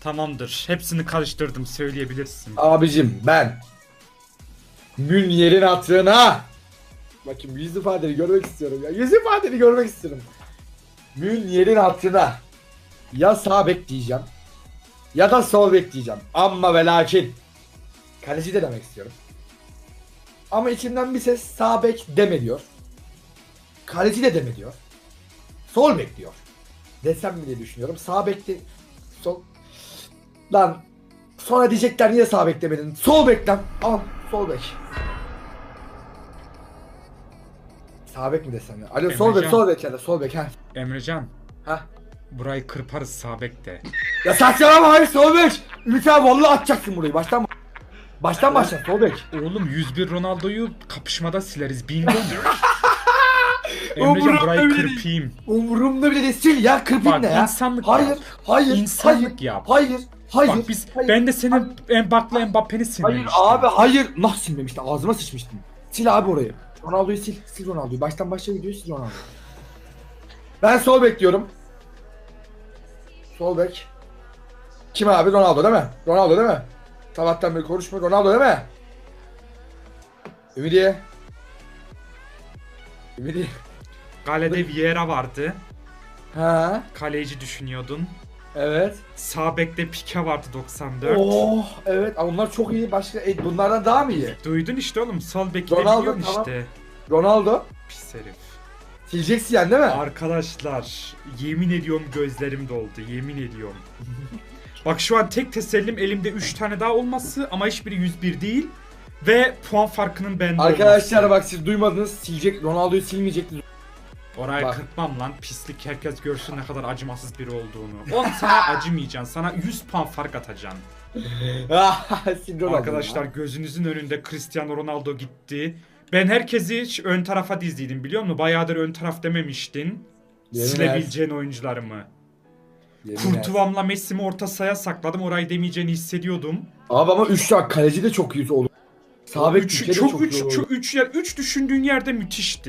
Tamamdır. Hepsini karıştırdım söyleyebilirsin. Abicim ben Münier'in hatırına Bakın yüz ifadeni görmek istiyorum ya. Yüz ifadeni görmek istiyorum. Münier'in hatırına ya sağ bek diyeceğim ya da sol bek diyeceğim. Ama ve lakin kaleci de demek istiyorum. Ama içimden bir ses sağ bek deme diyor. Kaleci de deme diyor. Sol bek diyor. Desem mi diye düşünüyorum. Sağ bek sol Lan sonra diyecekler niye sağ bek demedin? Sol bek lan. Al sol bek. Sağ bek mi desem ya? Alo sol bek Emrecan. sol bek ya da sol bek ha. Emrecan. Ha. Burayı kırparız sağ bekte. Ya saçmalama hayır sol bek. Abi vallahi atacaksın burayı baştan Baştan başla sol bek. Oğlum 101 Ronaldo'yu kapışmada sileriz. Bingo mu? Umurumda Emrecan burayı bile değil. kırpayım. Umurumda bile değil sil ya kırpayım Bak ne ya? insanlık Hayır, yap. hayır, İnsanlık hayır, yap. hayır, hayır. Bak biz hayır, ben de senin Mbappe'la Mbappe'ni Hayır silmemiştim. abi hayır. Nah silmemiştim. Ağzıma sıçmıştım. Sil abi orayı. Ronaldo'yu sil. Sil Ronaldo'yu. Baştan başla gidiyor sil Ronaldo'yu. Ben sol bekliyorum. Sol bek. Kim abi? Ronaldo değil mi? Ronaldo değil mi? Sabahtan beri konuşma. Ronaldo değil mi? Ümidiye. Ümidiye. Kalede Vieira vardı. Ha, Kaleci düşünüyordun. Evet. Sağ bekte Pique vardı 94. Oh, evet. Bunlar çok iyi. Başka e, bunlardan daha mı iyi? Duydun işte oğlum sol bekte Ronaldo, biliyorsun tamam. işte. Ronaldo. Pis herif. Sileceksin yani değil mi? Arkadaşlar yemin ediyorum gözlerim doldu yemin ediyorum. Bak şu an tek tesellim elimde 3 tane daha olması ama hiçbiri 101 değil. Ve puan farkının bende Arkadaşlar olması. bak siz duymadınız. Silecek. Ronaldo'yu silmeyecekti. Oraya bak. kırpmam lan pislik herkes görsün ne kadar acımasız biri olduğunu. Oğlum sana acımayacaksın sana 100 puan fark atacaksın. Ronaldo Arkadaşlar gözünüzün önünde Cristiano Ronaldo gitti. Ben herkesi hiç ön tarafa dizdiydim biliyor musun? Bayağıdır ön taraf dememiştin. Yemin Silebileceğin oyuncularımı. Kurtuvam'la Messi'mi orta sahaya sakladım. Orayı demeyeceğini hissediyordum. Abi ama 3 tane kaleci de çok iyi olur. Sağ bek çok çok, üç, çok üç yer üç düşündüğün yerde müthişti.